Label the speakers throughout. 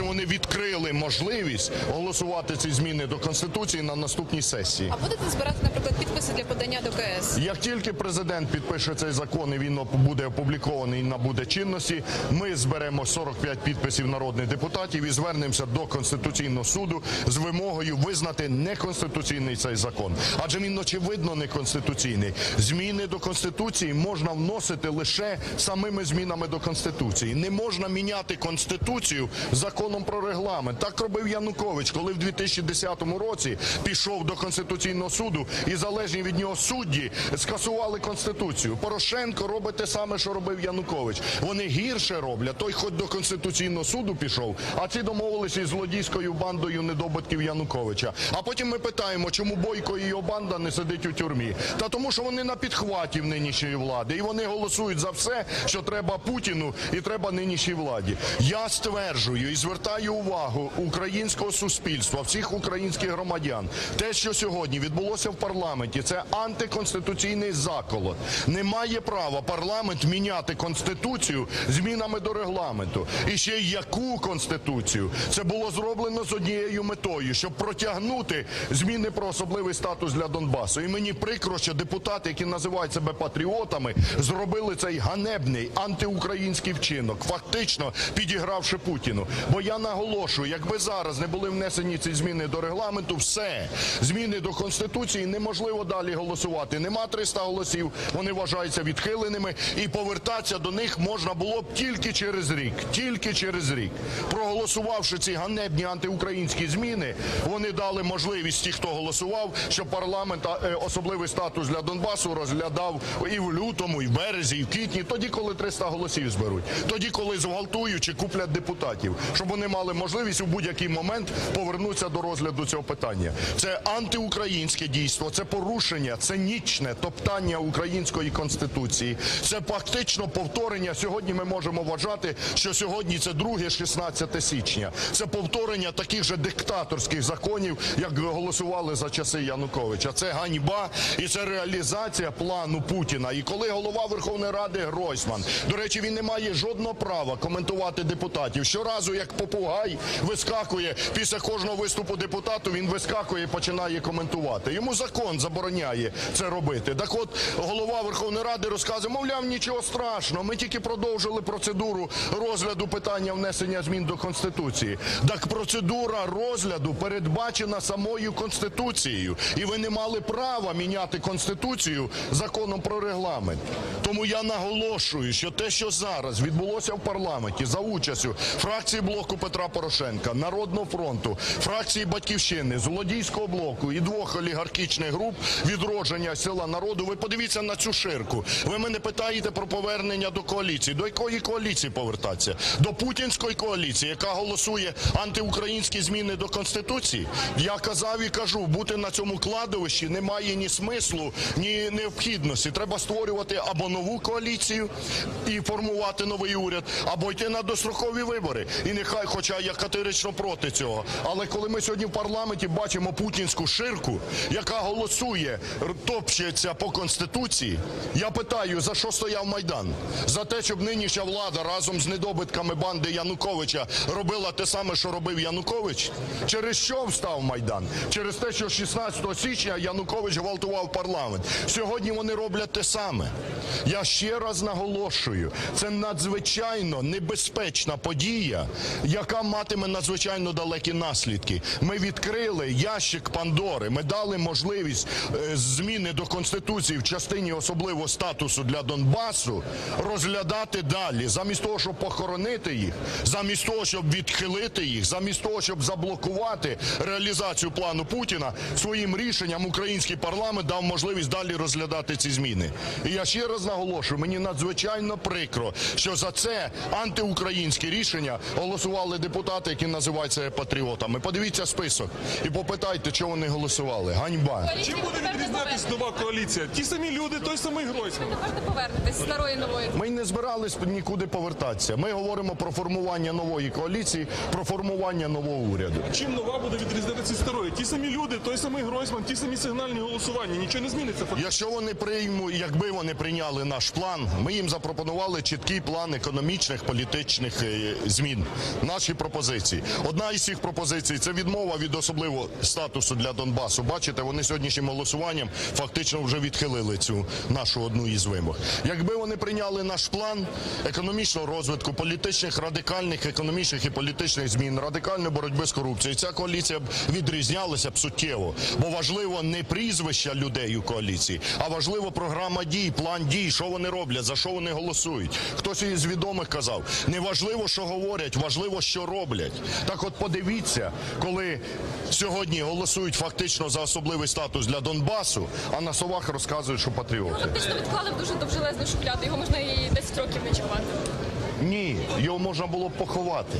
Speaker 1: що вони відкрили можливість голосувати ці зміни до конституції на наступній сесії.
Speaker 2: А будете збирати, наприклад, підписи для подання до КС?
Speaker 1: Як тільки президент підпише цей закон і він буде опублікований і набуде чинності, ми зберемо 45 підписів народних депутатів і звернемося до конституційного суду з вимогою визнати неконституційний цей закон. Адже він очевидно неконституційний. Зміни до конституції можна вносити лише самими змінами до конституції. Не можна міняти конституцію законом про регламент. Так робив Янукович, коли в 2010 році пішов до конституційного суду і залежні від нього судді скасували конституцію. Порошенко робить те саме, що робив Янукович. Вони гірше роблять. Той хоч до конституційного суду пішов, а ці домовилися із злодійською бандою недобитків Януковича. А потім ми питаємо, чому Бойко і його банда не сидить у тюрмі. Та тому, що вони на підхваті в нинішньої влади, і вони голосують за все, що треба Путіну і треба нинішній владі. Я стверджую і звертаю увагу українського суспільства, всіх українських громадян. Те, що сьогодні відбулося в парламенті, це антиконституційний заколот. Немає права парламент міняти конституцію змінами до регламенту. І ще яку конституцію? Це було зроблено з однією метою, щоб протягнути зміни про особливий статус для Донбасу. І мені прикро, що депутати, які називають себе патріотами, зробили цей ганебний антиукраїнський вчинок, фактично підігравши Путіну. Бо я наголошую, якби зараз не були внесені ці зміни до регламенту, все зміни до конституції неможливо далі голосувати. Нема 300 голосів, вони вважаються відхиленими, і повертатися до них можна було б тільки через рік. Тільки через рік, проголосувавши ці ганебні антиукраїнські зміни, вони дали можливість ті, хто голосував, що парламент е, особливий статус для Донбасу розглядав і в лютому, і в березі, і в квітні, тоді, коли 300 голосів зберуть, тоді, коли зґвалтують чи куплять депутатів, щоб вони мали можливість у будь-який момент повернутися до розгляду цього питання. Це антиукраїнське дійство, це порушення, цинічне топтання української конституції. Це фактично повторення. Сьогодні ми можемо вважати, що сьогодні це друге 16 січня. Це повторення таких же диктаторських законів, як голосували за часи Януковича. Це ганьба і це реалізація плану Путіна. І коли голова Верховної Ради Гройсман, до речі, він не має жодного права коментувати депутатів. Щоразу, як попугай вискакує після кожного виступу депутату, він вискакує і починає коментувати. Йому закон забороняє це робити. Так от голова Верховної Ради розказує, мовляв, нічого страшного. Ми тільки продовжили процедуру розгляду питання внесення змін до конституції. Так процедура розгляду передбачена самою конституцією, і ви не мали права міняти конституцію законом про регламент. Тому я наголошую, що те, що зараз відбулося в парламенті за участю фракції блоку Петра Порошенка, Народного фронту, фракції Батьківщини, Злодійського блоку і двох олігархічних груп відродження села народу. Ви подивіться на цю ширку. Ви мене питаєте про повернення до коаліції. До якої коаліції повертатися? До путінської коаліції, яка голосує антиукраїнські зміни до конституції. Я казав і кажу, бути на цьому кладовищі немає ні смислу, ні необхідності. Треба створювати або нову коаліцію і формувати новий уряд, або йти на дострокові вибори. І нехай, хоча я категорично проти цього. Але коли ми сьогодні в парламенті бачимо путінську ширку, яка голосує, топчеться по конституції, я питаю, за що стояв майдан? За те, щоб нинішня влада разом з недобитками банди Януковича робила те саме, що робив Янукович? Через що встав майдан? Через те, що 16 січня Янукович гвалтував парламент. Сьогодні вони роблять те саме. Я ще раз наголошую, це надзвичайно небезпечна подія, яка матиме надзвичайно далекі наслідки. Ми відкрили ящик Пандори. Ми дали можливість е, зміни до конституції в частині особливого статусу для Донбасу розглядати далі, замість того, щоб похоронити їх, замість того, щоб відхилити їх, замість того, щоб заблокувати реалізацію плану Путіна, своїм рішенням український парламент дав можливість далі розглядати ці зміни. І я ще раз наголошую, мені надзвичайно прикро, що за це антиукраїнське рішення голосували депутати, які називають себе патріотами. Подивіться список і попитайте, чого вони голосували. Ганьба.
Speaker 3: Чим буде відрізнятись нова коаліція? Ті самі люди, той самий Гройсман.
Speaker 2: Можете повернетесь старої нової.
Speaker 1: Ми й не збирались нікуди повертатися. Ми говоримо про формування нової коаліції, про формування нового уряду.
Speaker 3: Чим нова буде відрізнятися старої? Ті самі люди, той самий Гройсман, ті самі сигнальні голосування. Нічого не зміниться. фактично.
Speaker 1: Якщо вони приймуть, якби вони прийняли наш план, ми їм запропонували чіткий план економічних політичних е, змін. Наші пропозиції. Одна із цих пропозицій це відмова від особливого статусу для Донбасу. Бачите, вони сьогоднішнім голосуванням фактично вже відхилили цю нашу одну із вимог. Якби вони прийняли наш план економічного розвитку, політичних радикальних економічних і політичних змін, радикальної боротьби з корупцією, ця коаліція б відрізнялася б суттєво. Бо важливо не прізвища людей у коаліції, а важливо програма дій, план дій, що вони роблять, за що вони голосують. Хтось із відомих казав, не важливо, що говорять, важливо, що роблять. Так от подивіться, коли сьогодні голосують фактично за особливий статус для Донбасу, а на словах розказують, що патріоти.
Speaker 2: Фактично відклали в дуже довжелезну шухляду, його можна і 10 років не чіпати.
Speaker 1: Ні, його можна було б поховати.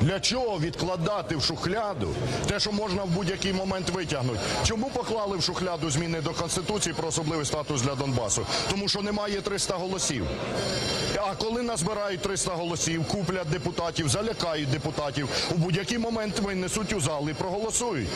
Speaker 1: Для чого відкладати в шухляду те, що можна в будь-який момент витягнути? Чому поклали в шухляду зміни до Конституції про особливий статус для Донбасу? Тому що немає 300 голосів. А коли назбирають 300 голосів, куплять депутатів, залякають депутатів, у будь-який момент винесуть у зал і проголосують.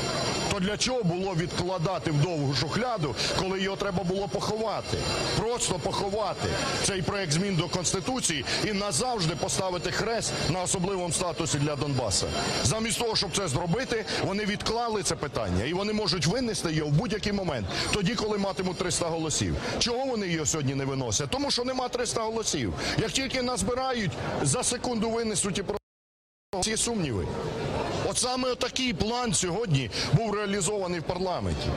Speaker 1: То для чого було відкладати в довгу шухляду, коли його треба було поховати? Просто поховати цей проект змін до Конституції і назавжди поставити хрест на особливому статусі для Донбаса. Замість того, щоб це зробити, вони відклали це питання і вони можуть винести його в будь-який момент, тоді, коли матимуть 300 голосів. Чого вони його сьогодні не виносять? Тому що нема 300 голосів. Як тільки назбирають, за секунду винесуть і про ці сумніви. От саме такий план сьогодні був реалізований в парламенті.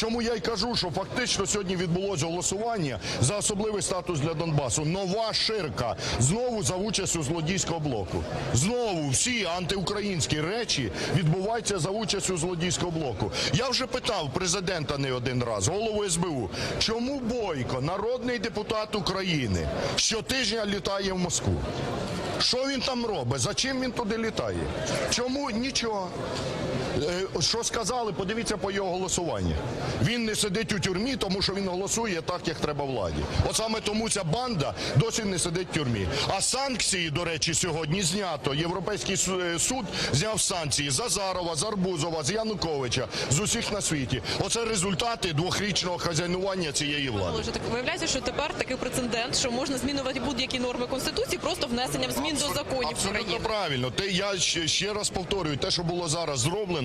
Speaker 1: Чому я й кажу, що фактично сьогодні відбулося голосування за особливий статус для Донбасу. Нова ширка знову за участю злодійського блоку. Знову всі антиукраїнські речі відбуваються за участю злодійського блоку. Я вже питав президента не один раз, голову СБУ, чому Бойко, народний депутат України, щотижня літає в Москву? Що він там робить? За чим він туди літає? Чому нічого? Е, Що сказали, подивіться по його голосуванню. Він не сидить у тюрмі, тому що він голосує так, як треба владі. От саме тому ця банда досі не сидить в тюрмі. А санкції, до речі, сьогодні знято. Європейський е, суд зняв санкції з Азарова, з Арбузова, з Януковича, з усіх на світі. Оце результати двохрічного хазяйнування цієї влади.
Speaker 4: Так виявляється, що тепер такий прецедент, що можна змінювати будь-які норми конституції просто внесенням змін до законів
Speaker 1: Абсолютно
Speaker 4: України.
Speaker 1: правильно. Те я ще, ще раз повторюю, те, що було зараз зроблено,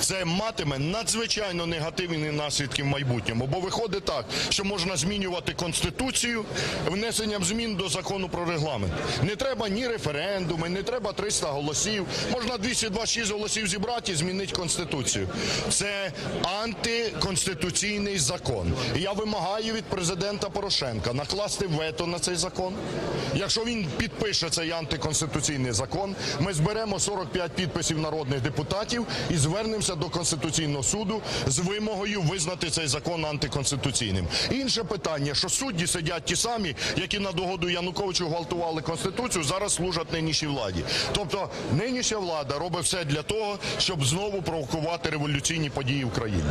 Speaker 1: це матиме надзвичайно негативні наслідки в майбутньому. Бо виходить так, що можна змінювати конституцію внесенням змін до закону про регламент. Не треба ні референдуми, не треба 300 голосів. Можна 226 голосів зібрати і змінити конституцію. Це антиконституційний закон. І я вимагаю від президента Порошенка накласти вето на цей закон. Якщо він підпише цей антиконституційний закон, ми зберемо 45 підписів народних депутатів і звернемося до Конституційного суду з вимогою визнати цей закон антиконституційним. Інше питання, що судді сидять ті самі, які на догоду Януковичу гвалтували конституцію, зараз служать нинішній владі. Тобто нинішня влада робить все для того, щоб знову провокувати революційні події в країні.